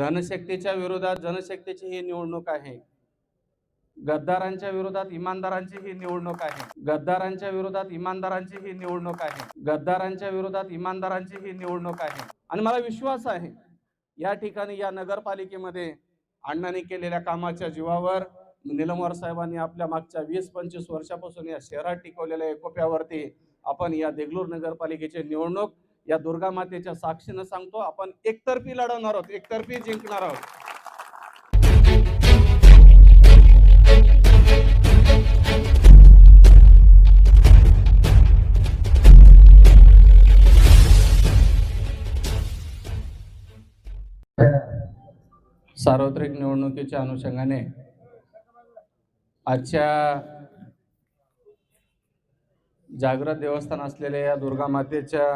धनशक्तीच्या विरोधात जनशक्तीची ही निवडणूक आहे. गद्दारांच्या विरोधात इमानदारांची ही निवडणूक आहे. गद्दारांच्या विरोधात इमानदारांची ही निवडणूक आहे. गद्दारांच्या विरोधात इमानदारांची ही निवडणूक आहे. आणि मला विश्वास आहे या ठिकाणी या नगरपालिकेमध्ये अण्णांनी केलेल्या कामाच्या जीवावर निलमवार साहेबांनी आपल्या मागच्या वीस पंचवीस वर्षापासून या शहरात टिकवलेल्या एकोप्यावरती आपण या देगलूर नगरपालिकेची निवडणूक या दुर्गा मातेच्या साक्षीनं सांगतो आपण एकतर्फी लढवणार आहोत एकतर्फी जिंकणार आहोत. सार्वत्रिक निवडणुकीच्या अनुषंगाने आजच्या जागृत देवस्थान असलेल्या या दुर्गा मातेच्या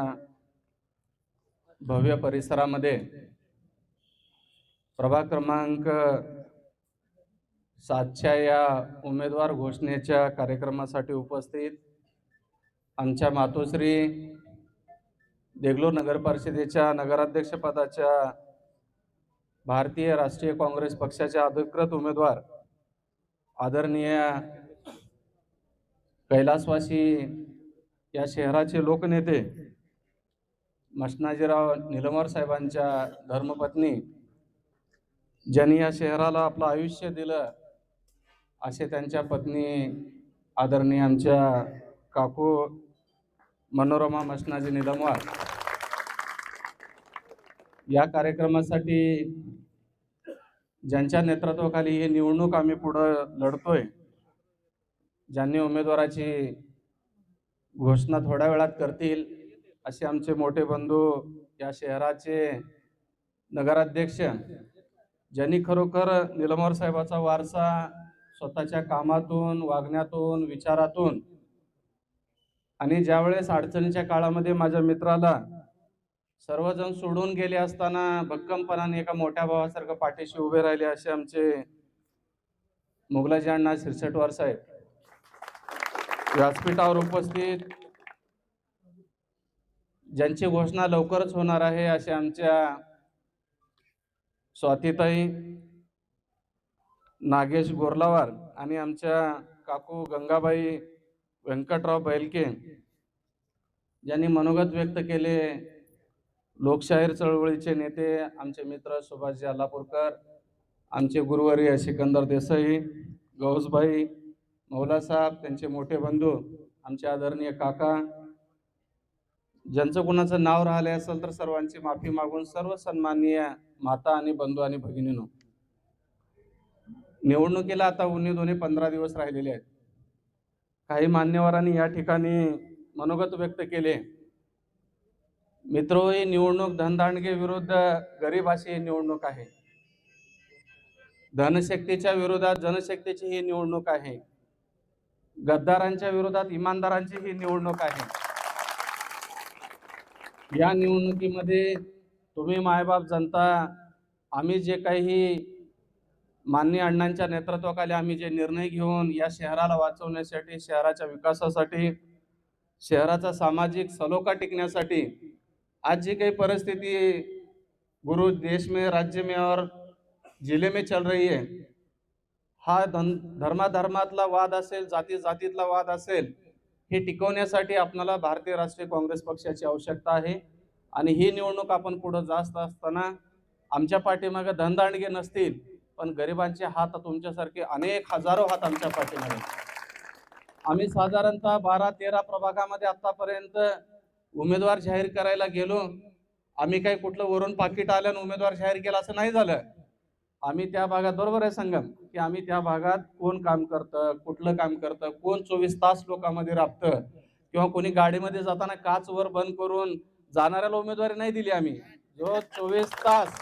भव्य परिसरामध्ये प्रभाग क्रमांक सातच्या या उमेदवार घोषणेच्या कार्यक्रमासाठी उपस्थित आमच्या मातोश्री देगलूर नगर परिषदेच्या नगराध्यक्षपदाच्या भारतीय राष्ट्रीय काँग्रेस पक्षाच्या अधिकृत उमेदवार आदरणीय कैलासवासी या शहराचे लोकनेते मष्णाजीराव निलमर साहेबांच्या धर्मपत्नी ज्यांनी या शहराला आपलं आयुष्य दिलं असे त्यांच्या पत्नी आदरणीय आमच्या काकू मनोरमा मष्णाजी निलमवार या कार्यक्रमासाठी ज्यांच्या नेतृत्वाखाली ही निवडणूक आम्ही पुढं लढतोय ज्यांनी उमेदवाराची घोषणा थोड्या वेळात करतील असे आमचे मोठे बंधू या शहराचे नगराध्यक्ष ज्यांनी खरोखर निलमोर साहेबाचा वारसा स्वतःच्या कामातून वागण्यातून विचारातून आणि ज्यावेळेस अडचणीच्या काळामध्ये माझ्या मित्राला सर्वजण सोडून गेले असताना भक्कमपणाने एका मोठ्या भावासारखं पाठीशी उभे राहिले असे आमचे मुघलाजी अण्णा शिरसटवार साहेब. व्यासपीठावर उपस्थित ज्यांची घोषणा लवकरच होणार आहे असे आमच्या स्वातीताई नागेश गोरलावार आणि आमच्या काकू गंगाबाई व्यंकटराव बैलके ज्यांनी मनोगत व्यक्त केले. लोकशाहीर चळवळीचे नेते आमचे मित्र सुभाषजी अल्लापूरकर आमचे गुरुवारी सिकंदर देसाई गौसबाई मौलासाहेब त्यांचे मोठे बंधू आमचे आदरणीय काका ज्यांचं कुणाचं नाव राहिले असेल तर सर्वांची माफी मागून सर्व सन्माननीय माता आणि बंधू आणि भगिनीनो निवडणुकीला आता उन्ही दोन्ही पंधरा दिवस राहिलेले आहेत. काही मान्यवरांनी या ठिकाणी मनोगत व्यक्त केले. मित्रो ही निवडणूक धनदांडगे विरुद्ध गरीब अशी ही निवडणूक आहे. धनशक्तीच्या विरोधात जनशक्तीची ही निवडणूक आहे. गद्दारांच्या विरोधात इमानदारांची ही निवडणूक आहे. या निवडणुकीमध्ये तुम्ही मायबाप जनता आम्ही जे काही मान्य अण्णांच्या नेतृत्वाखाली आम्ही जे निर्णय घेऊन या शहराला वाचवण्यासाठी शहराच्या विकासासाठी शहराचा सामाजिक सलोखा टिकण्यासाठी आज जी काही परिस्थिती गुरु देश में राज्य में और जिले में चल रही है हा धन धर्माधर्मातला वाद असेल जाती जातीतला वाद असेल हे टिकवण्यासाठी आपल्याला भारतीय राष्ट्रीय काँग्रेस पक्षाची आवश्यकता आहे. आणि ही निवडणूक आपण पुढं जास्त असताना आमच्या पाठीमागे धनदांडगे नसतील पण गरिबांचे हात तुमच्यासारखे अनेक हजारो हात आमच्या पाठीमागे आम्ही साधारणतः बारा तेरा प्रभागामध्ये आतापर्यंत उमेदवार जाहीर करायला गेलो. आम्ही काही कुठलं वरून पाकिट आल्यानं उमेदवार जाहीर केला असं नाही झालं. आम्ही त्या भागात बरोबर आहे संगम की आम्ही त्या भागात कोण काम करतं कुठलं काम करतं कोण चोवीस तास लोकांमध्ये राबतं किंवा कोणी गाडीमध्ये जाताना काच वर बंद करून जाणाऱ्याला उमेदवारी नाही दिली आम्ही. जो चोवीस तास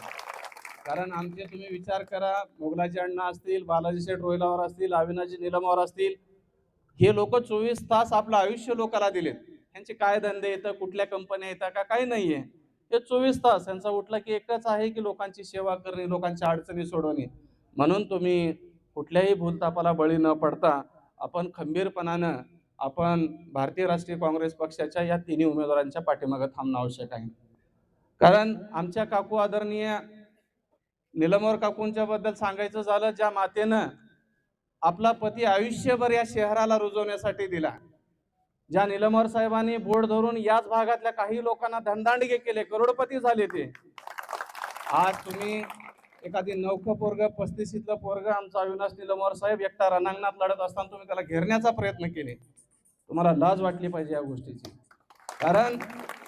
कारण आमचे तुम्ही विचार करा मोगलाजी अण्णा असतील बालाजी शेठ रोहिलावर असतील अविनाजी निलमावर असतील हे लोक चोवीस तास आपलं आयुष्य लोकाला दिलेत. यांचे काय धंदे येतं कुठल्या कंपन्या येतात का काही नाहीये. हे चोवीस तास यांचा उठला की एकच आहे की लोकांची सेवा करणे लोकांच्या अडचणी सोडवणे. म्हणून तुम्ही कुठल्याही भूलतापाला बळी न पडता आपण खंबीरपणानं आपण भारतीय राष्ट्रीय काँग्रेस पक्षाच्या या तिन्ही उमेदवारांच्या पाठीमागे थांबणं आवश्यक आहे. कारण आमच्या काकू आदरणीय निलमोर काकूंच्या बद्दल सांगायचं झालं ज्या मातेनं आपला पती आयुष्यभर या शहराला रुजवण्यासाठी दिला. ज्या निलमोर साहेबांनी बोर्ड धरून याच भागातल्या काही लोकांना धनदांडगे केले करोडपती झाले ते. आज तुम्ही एखादी नौखं पोरग पस्तीसीतलं पोरग आमचा अविनाश निलमोर साहेब एकटा रणांगणात लढत असताना तुम्ही त्याला घेरण्याचा प्रयत्न केले. तुम्हाला लाज वाटली पाहिजे या गोष्टीची. कारण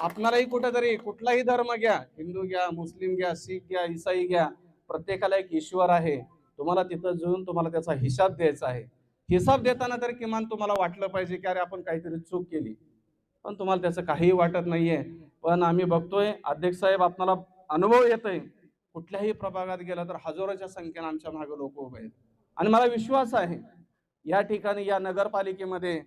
आपणालाही कुठेतरी कुठलाही धर्म घ्या हिंदू घ्या मुस्लिम घ्या शीख घ्या इसाई घ्या प्रत्येकाला एक ईश्वर आहे. तुम्हाला तिथं जाऊन तुम्हाला त्याचा हिशाब द्यायचा आहे. हिसाब देताना तरी किमान तुम्हाला वाटलं पाहिजे की अरे आपण काहीतरी चूक केली. पण तुम्हाला त्याचं काहीही वाटत नाहीये. पण आम्ही बघतोय अध्यक्ष साहेब आपणाला अनुभव येतोय. कुठल्याही प्रभागात गेला तर हजारोच्या संख्येने आमच्या मागे लोक उभे आहेत. आणि मला विश्वास आहे या ठिकाणी या नगरपालिकेमध्ये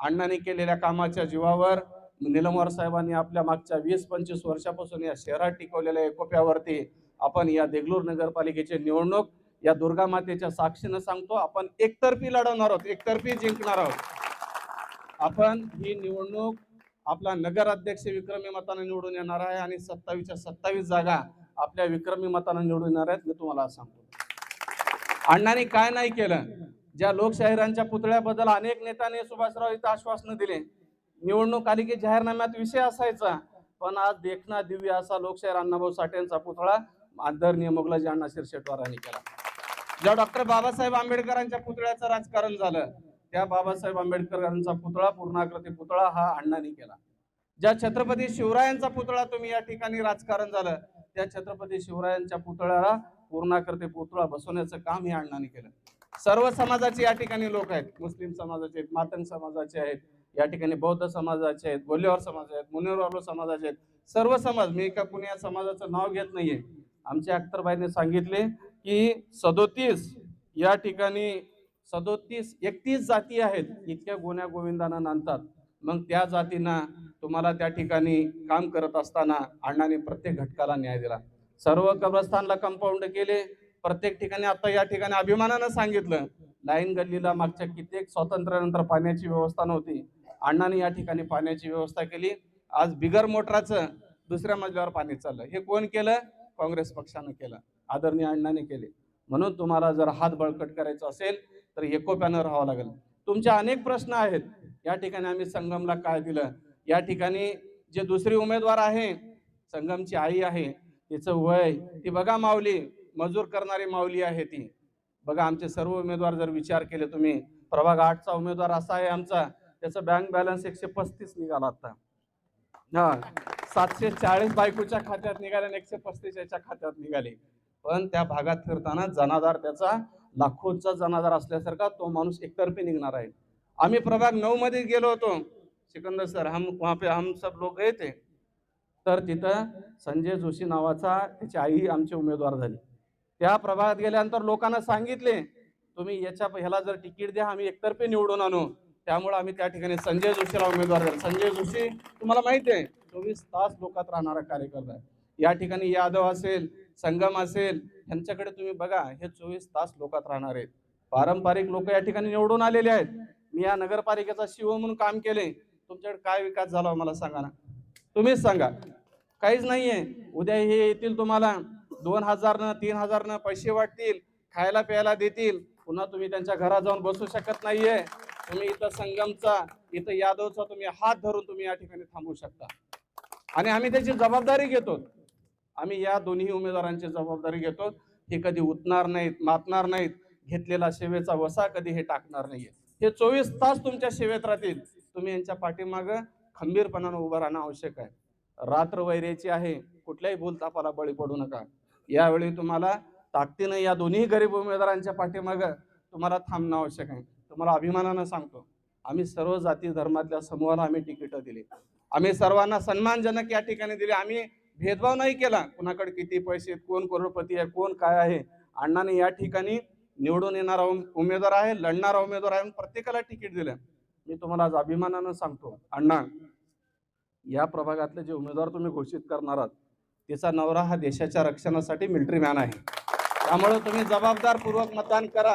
अण्णांनी केलेल्या कामाच्या जीवावर निलमवार साहेबांनी आपल्या मागच्या वीस पंचवीस वर्षापासून या शहरात टिकवलेल्या एकोप्यावरती आपण या देगलूर नगरपालिकेची निवडणूक या दुर्गा मातेच्या साक्षीनं सांगतो आपण एकतर्फी लढवणार आहोत एकतर्फी जिंकणार आहोत. आपण ही निवडणूक आपला नगराध्यक्ष विक्रमी मताने निवडून येणार आहे आणि सत्तावीसच्या सत्तावीस जागा आपल्या विक्रमी मताने निवडून येणार आहेत मी तुम्हाला सांगतो. अण्णांनी काय नाही केलं ज्या लोकशाहिरांच्या पुतळ्याबद्दल अनेक नेत्यांनी सुभाषराव इथं आश्वासनं दिले. निवडणूक आली की जाहीरनाम्यात विषय असायचा पण आज देखना दिव्य असा लोकशाहीर अण्णाभाऊ साठेंचा पुतळा आदरणीय मोगलाजी अण्णा शिरशेटवारांनी केला. ज्या डॉक्टर बाबासाहेब आंबेडकरांच्या पुतळ्याचं राजकारण झालं त्या बाबासाहेब आंबेडकरांचा पुतळा पूर्णाकृती पुतळा हा अण्णांनी केला. ज्या छत्रपती शिवरायांचा पुतळा तुम्ही या ठिकाणी राजकारण झालं त्या छत्रपती शिवरायांच्या पुतळ्याला पूर्णाकृती पुतळा बसवण्याचं काम हे अण्णांनी केलं. सर्व समाजाचे या ठिकाणी लोक आहेत मुस्लिम समाजाचे आहेत मातंग समाजाचे आहेत या ठिकाणी बौद्ध समाजाचे आहेत बोल्लेवार समाज आहेत मुनेरवालो समाजाचे आहेत. सर्व समाज मी एका कुणी या समाजाचं नाव घेत नाहीये. आमच्या अख्तरबाईने सांगितले की सदोतीस या ठिकाणी सदोतीस एकतीस जाती आहेत इतक्या गोण्या गोविंदांना नांदतात. मग त्या जातींना तुम्हाला त्या ठिकाणी काम करत असताना अण्णाने प्रत्येक घटकाला न्याय दिला. सर्व कब्रस्तानला कंपाऊंड केले. प्रत्येक ठिकाणी आता या ठिकाणी अभिमानानं सांगितलं लाईन गल्लीला मागच्या कित्येक स्वातंत्र्यानंतर पाण्याची व्यवस्था नव्हती. अण्णाने या ठिकाणी पाण्याची व्यवस्था केली. आज बिगर मोटराचं दुसऱ्या मजल्यावर पाणी चाललं. हे कोण केलं? काँग्रेस पक्षानं केलं. आदरणीय अण्णाने केले. म्हणून तुम्हाला जर हात बळकट करायचा असेल तर एकोप्यानं राहावं लागेल. तुमचे अनेक प्रश्न आहेत. या ठिकाणी आम्ही संगमला काय दिलं? या ठिकाणी जे दुसरी उमेदवार आहे संगमची आई आहे तिचं वय ती बघा माऊली मजूर करणारी माऊली आहे ती. बघा आमचे सर्व उमेदवार जर विचार केले तुम्ही प्रभाग आठचा उमेदवार असा आहे आमचा त्याचा बँक बॅलन्स एकशे पस्तीस निघाला आता. हा सातशे चाळीस बायकोच्या खात्यात निघाले आणि एकशे पस्तीस याच्या खात्यात निघाले. पण त्या भागात फिरताना जनाधार त्याचा लाखोचा जनाधार असल्यासारखा तो माणूस एकतर्फी निघणार आहे. आम्ही प्रभाग नऊ मध्ये गेलो होतो. सिकंदर सर हम वहाँ पे हम सब लोग गए थे. तर तिथं संजय जोशी नावाचा त्याची आई आमची उमेदवार झाली. त्या प्रभागात गेल्यानंतर लोकांना सांगितले तुम्ही याच्या ह्याला जर तिकीट द्या आम्ही एकतर्फी निवडून आणू. त्यामुळे आम्ही त्या ठिकाणी संजय जोशीला उमेदवार झाले. संजय जोशी तुम्हाला माहिती आहे चोवीस तास लोकात राहणारा कार्यकर्ता आहे. या ठिकाणी यादव असेल संगम असेल यांच्याकडे तुम्ही बघा हे चोवीस तास लोकात राहणार आहेत. पारंपरिक लोक या ठिकाणी निवडून आलेले आहेत. मी या नगरपालिकेचा शिव म्हणून काम केले. तुमच्याकडे काय विकास झाला हो मला सांगा ना. तुम्हीच सांगा. काहीच नाहीये. उद्या हे येतील तुम्हाला. दोन हजार न तीन हजार न पैसे वाटतील. खायला प्यायला देतील. पुन्हा तुम्ही त्यांच्या घरात जाऊन बसू शकत नाहीये. तुम्ही इथं संगमचा इथं यादवचा तुम्ही हात धरून तुम्ही या ठिकाणी थांबू शकता. आणि आम्ही त्याची जबाबदारी घेतो. आम्ही या दोन्ही उमेदवारांची जबाबदारी घेतो. हे कधी उतणार नाहीत मातणार नाहीत घेतलेला सेवेचा वसा कधी हे टाकणार नाहीये. हे चोवीस तास तुमच्या सेवेत राहतील. तुम्ही यांच्या पाठीमागं खंबीरपणानं उभं राहणं आवश्यक आहे. रात्र वैरेची आहे. कुठल्याही भूलतापाला बळी पडू नका. यावेळी तुम्हाला ताकदीनं या दोन्ही गरीब उमेदवारांच्या पाठीमागं तुम्हाला थांबणं आवश्यक आहे. तुम्हाला अभिमानानं सांगतो आम्ही सर्व जाती धर्मातल्या समूहाला आम्ही तिकीटं दिली. आम्ही सर्वांना सन्मानजनक या ठिकाणी दिले. आम्ही भेदभाव नाही केला. कुणाकडे किती पैसे आहेत, कोण करोडपती आहे कोण काय आहे अण्णाने या ठिकाणी निवडून येणारा उमेदवार आहे लढणारा उमेदवार आहे प्रत्येकाला तिकीट दिलं. मी तुम्हाला आज अभिमानानं सांगतो अण्णा या प्रभागातले जे उमेदवार तुम्ही घोषित करणार आहात त्याचा नवरा हा देशाच्या रक्षणासाठी मिलिटरी मॅन आहे. त्यामुळे तुम्ही जबाबदारपूर्वक मतदान करा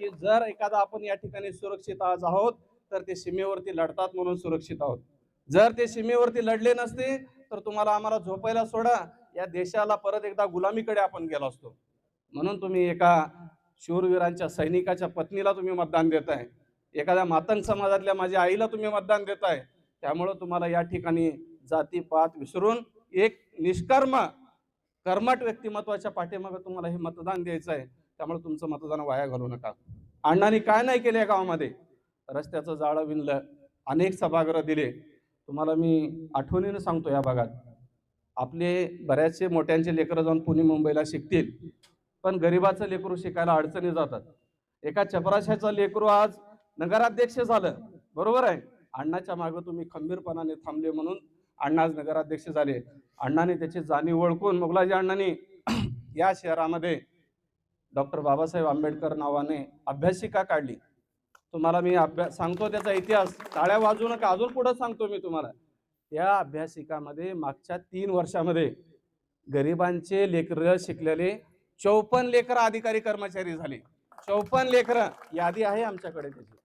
की जर एखादा आपण या ठिकाणी सुरक्षित आज आहोत तर ते सीमेवरती लढतात म्हणून सुरक्षित आहोत. जर ते सीमेवरती लढले नसते तर तुम्हाला आम्हाला झोपायला सोडा. या देशाला परत एकदा गुलामीकडे आपण गेलो असतो. म्हणून तुम्ही एका शूरवीरांच्या सैनिकाच्या पत्नीला तुम्ही मतदान देताय. एखाद्या मातंग समाजातल्या माझ्या आईला तुम्ही मतदान देताय. त्यामुळं तुम्हाला या ठिकाणी जातीपात विसरून एक निष्कर्म कर्मट व्यक्तिमत्वाच्या पाठीमागं तुम्हाला हे मतदान द्यायचं आहे त्यामुळे तुमचं मतदान वाया घालू नका. अण्णांनी काय नाही केलं या गावामध्ये? रस्त्याचं जाळं विणलं. अनेक सभागृह दिले. तुम्हाला मी आठवणीनं सांगतो या भागात. आपले बऱ्याचशे मोठ्यांचे लेकरं जाऊन पुणे मुंबईला शिकतील पण गरिबाचं लेकरू शिकायला अडचणी जातात. एका चपराशाचं लेकरू आज नगराध्यक्ष झालं बरोबर आहे? अण्णाच्या मागं तुम्ही खंबीरपणाने थांबले म्हणून अण्णा आज नगराध्यक्ष झाले. अण्णाने त्याची जाणीव ओळखून मोगलाजी अण्णांनी या शहरामध्ये डॉक्टर बाबासाहेब आंबेडकर नावाने अभ्यासिका काढली. तुम्हाला मी अभ्यास सांगतो त्याचा इतिहास. टाळ्या वाजू नका अजून पुढं सांगतो मी तुम्हाला. त्या अभ्यासिकामध्ये मागच्या तीन वर्षामध्ये गरिबांचे लेकरं शिकलेले चौपन्न लेकरं अधिकारी कर्मचारी झाले. चौपन्न लेकरं यादी आहे आमच्याकडे त्याची.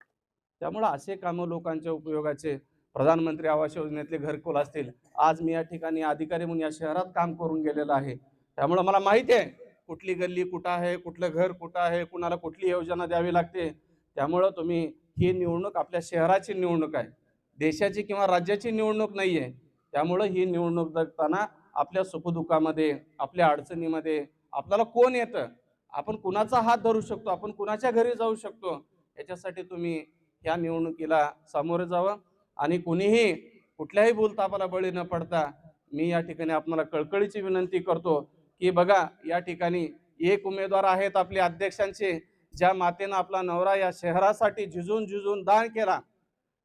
त्यामुळं असे कामं लोकांच्या उपयोगाचे. प्रधानमंत्री आवास योजनेतले घरकुल असतील. आज मी या ठिकाणी अधिकारी म्हणून या शहरात काम करून गेलेलं आहे. त्यामुळं मला माहिती आहे कुठली गल्ली कुठं आहे कुठलं घर कुठं आहे कुणाला कुठली योजना द्यावी लागते. त्यामुळं तुम्ही ही निवडणूक आपल्या शहराची निवडणूक आहे. देशाची किंवा राज्याची निवडणूक नाही आहे त्यामुळं ही निवडणूक जगताना आपल्या सुखदुःखामध्ये आपल्या अडचणीमध्ये आपल्याला कोण येतं? आपण कुणाचा हात धरू शकतो? आपण कुणाच्या घरी जाऊ शकतो? याच्यासाठी तुम्ही या निवडणुकीला सामोरे जावं. आणि कुणीही कुठल्याही बोलतापाला बळी न पडता मी या ठिकाणी आपल्याला कळकळीची विनंती करतो की बघा या ठिकाणी एक उमेदवार आहेत आपले अध्यक्षांचे. ज्या मातेनं आपला नवरा या शहरासाठी झिजून झिजून दान केला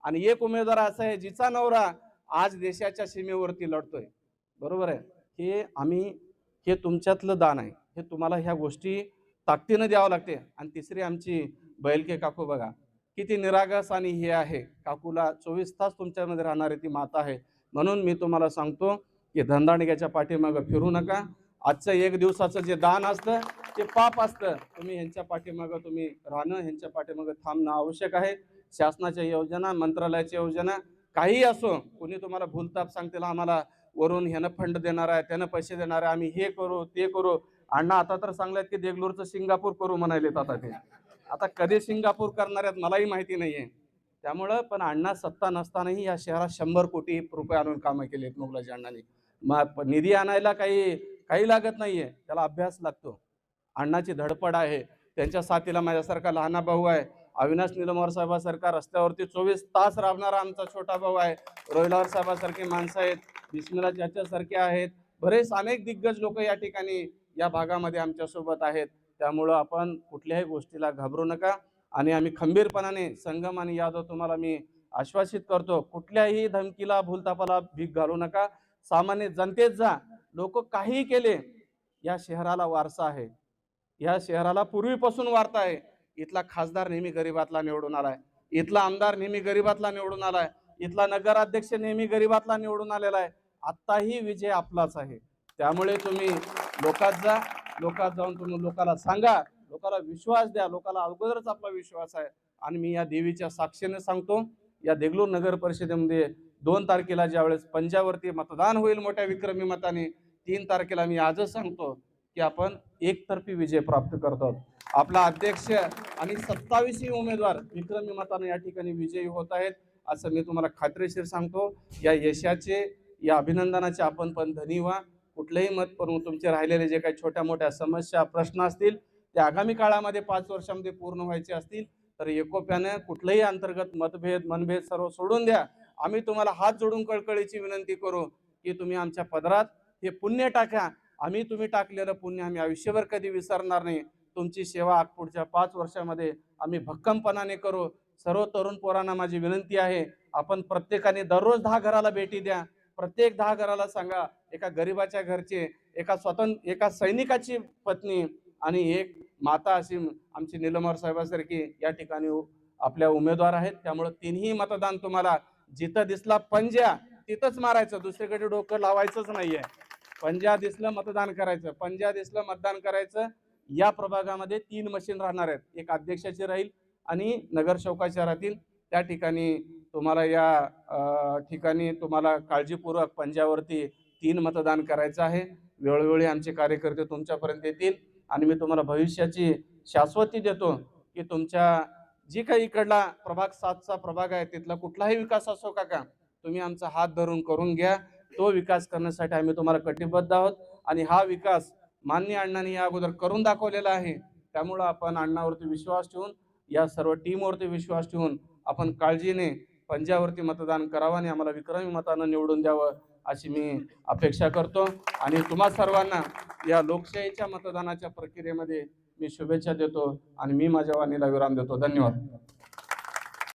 आणि एक उमेदवार असा आहे जिचा नवरा आज देशाच्या सीमेवरती लढतोय. बरोबर आहे? हे आम्ही हे तुमच्यातलं दान आहे. हे तुम्हाला ह्या गोष्टी ताकदीनं द्यावं लागते. आणि तिसरी आमची बैलके काकू बघा किती निरागस आणि हे आहे. काकूला चोवीस तास तुमच्यामध्ये राहणारी ती माता आहे. म्हणून मी तुम्हाला सांगतो की धंदाणग्याच्या पाठीमागं फिरू नका. आजचं एक दिवसाचं जे दान असतं ते पाप असतं. तुम्ही ह्यांच्या पाठीमागं तुम्ही राहणं ह्यांच्या पाठीमागं थांबणं आवश्यक आहे. शासनाच्या योजना मंत्रालयाच्या योजना काही असो कोणी तुम्हाला भूलताप सांगतील आम्हाला वरून ह्यानं फंड देणार आहे त्यानं पैसे देणार आहे आम्ही हे करू ते करू. अण्णा आता तर सांगल्यात की देगलूरचं सिंगापूर करू म्हणायलेत आता ते. आता कधी सिंगापूर करणार आहेत मलाही माहिती नाही आहे त्यामुळं पण अण्णा सत्ता नसतानाही या शहरात शंभर कोटी रुपये आणून कामं केली आहेत मुघलाजी अण्णांनी. मग निधी आणायला काही काही लागत नाही आहे त्याला अभ्यास लागतो. अण्णाची धडपड आहे. त्यांच्या साथीला माझ्यासारखा लहाना भाऊ आहे. अविनाश निलमवार साहेबासारखा रस्त्यावरती चोवीस तास राबणारा आमचा छोटा भाऊ आहे. रोहिलावर साहेबासारखी माणसं आहेत. बिस्मिला याच्यासारखे आहेत. बरेच अनेक दिग्गज लोक या ठिकाणी या भागामध्ये आमच्यासोबत आहेत. त्यामुळं आपण कुठल्याही गोष्टीला घाबरू नका. आणि आम्ही खंबीरपणाने संगम आणि यादव तुम्हाला मी आश्वासित करतो कुठल्याही धमकीला भूलतापाला भीक घालू नका. सामान्य जनतेत जा. लोक काहीही केले या शहराला वारसा आहे. या शहराला पूर्वीपासून वारता आहे. इथला खासदार नेहमी गरिबातला निवडून आलाय. इथला आमदार नेहमी गरिबातला निवडून आलाय. इथला नगराध्यक्ष नेहमी गरिबातला निवडून आलेला आहे. आत्ताही विजय आपलाच आहे. त्यामुळे तुम्ही लोकात जा लोकात जाऊन तुम्ही लोकाला सांगा लोकाला विश्वास द्या लोकाला अगोदरच आपला विश्वास आहे. आणि मी या देवीच्या साक्षीने सांगतो या देगलूर नगर परिषदेमध्ये दोन तारखेला ज्यावेळेस पंजावरती मतदान होईल मोठ्या विक्रमी मताने तीन तारखेला मी आजच सांगतो की आपण एकतर्फी विजय प्राप्त करतो. आपला अध्यक्ष आणि सत्तावीसही उमेदवार विक्रमी मताने या ठिकाणी विजयी होत आहेत असं मी तुम्हाला खात्रीशीर सांगतो. या यशाचे या अभिनंदनाचे आपण पण धनी व्हा. कुठलंही मत करून तुमचे राहिलेले जे काही छोट्या मोठ्या समस्या प्रश्न असतील ते आगामी काळामध्ये पाच वर्षामध्ये पूर्ण व्हायचे असतील तर एकोप्यानं कुठलंही अंतर्गत मतभेद मनभेद सर्व सोडून द्या. आम्ही तुम्हाला हात जोडून कळकळीची विनंती करू की तुम्ही आमच्या पदरात हे पुण्य टाका. आम्ही तुम्ही टाकलेलं पुण्य आम्ही आयुष्यभर कधी विसरणार नाही. तुमची सेवा पुढच्या पाच वर्षामध्ये आम्ही भक्कमपणाने करू. सर्व तरुण पोरांना माझी विनंती आहे आपण प्रत्येकाने दररोज दहा घराला भेटी द्या. प्रत्येक दहा घराला सांगा एका गरिबाच्या घरचे एका स्वतंत्र एका सैनिकाची पत्नी आणि एक माता अशी आमची निलमर साहेबासारखी या ठिकाणी आपल्या उमेदवार आहेत. त्यामुळे तिन्ही मतदान तुम्हाला जिथं दिसला पंजा तिथंच मारायचं. दुसरीकडे डोकं लावायचंच नाहीये. पंजा दिसलं मतदान करायचं. पंजा दिसलं मतदान करायचं. या प्रभागामध्ये तीन मशीन राहणार आहेत. एक अध्यक्षाची राहील आणि नगर राहतील. त्या ठिकाणी तुम्हाला या ठिकाणी तुम्हाला काळजीपूर्वक पंजावरती तीन मतदान करायचं आहे. वेळोवेळी आमचे कार्यकर्ते तुमच्यापर्यंत येतील आणि मी तुम्हाला भविष्याची शाश्वती देतो की तुमच्या जी काही इकडला प्रभाग सातचा प्रभाग आहे तिथला कुठलाही विकास असो काका तुम्ही आमचा हात धरून करून घ्या. तो विकास करण्यासाठी आम्ही तुम्हाला कटिबद्ध आहोत. आणि हा विकास मान्य अण्णांनी या अगोदर करून दाखवलेला आहे. त्यामुळं आपण अण्णावरती विश्वास ठेवून या सर्व टीमवरती विश्वास ठेवून आपण काळजीने पंजावरती मतदान करावं आणि आम्हाला विक्रमी मतानं निवडून द्यावं अशी मी अपेक्षा करतो. आणि तुम्हा सर्वांना या लोकशाहीच्या मतदानाच्या प्रक्रियेमध्ये मी शुभेच्छा देतो आणि मी माझ्या वाणीला विराम देतो. धन्यवाद.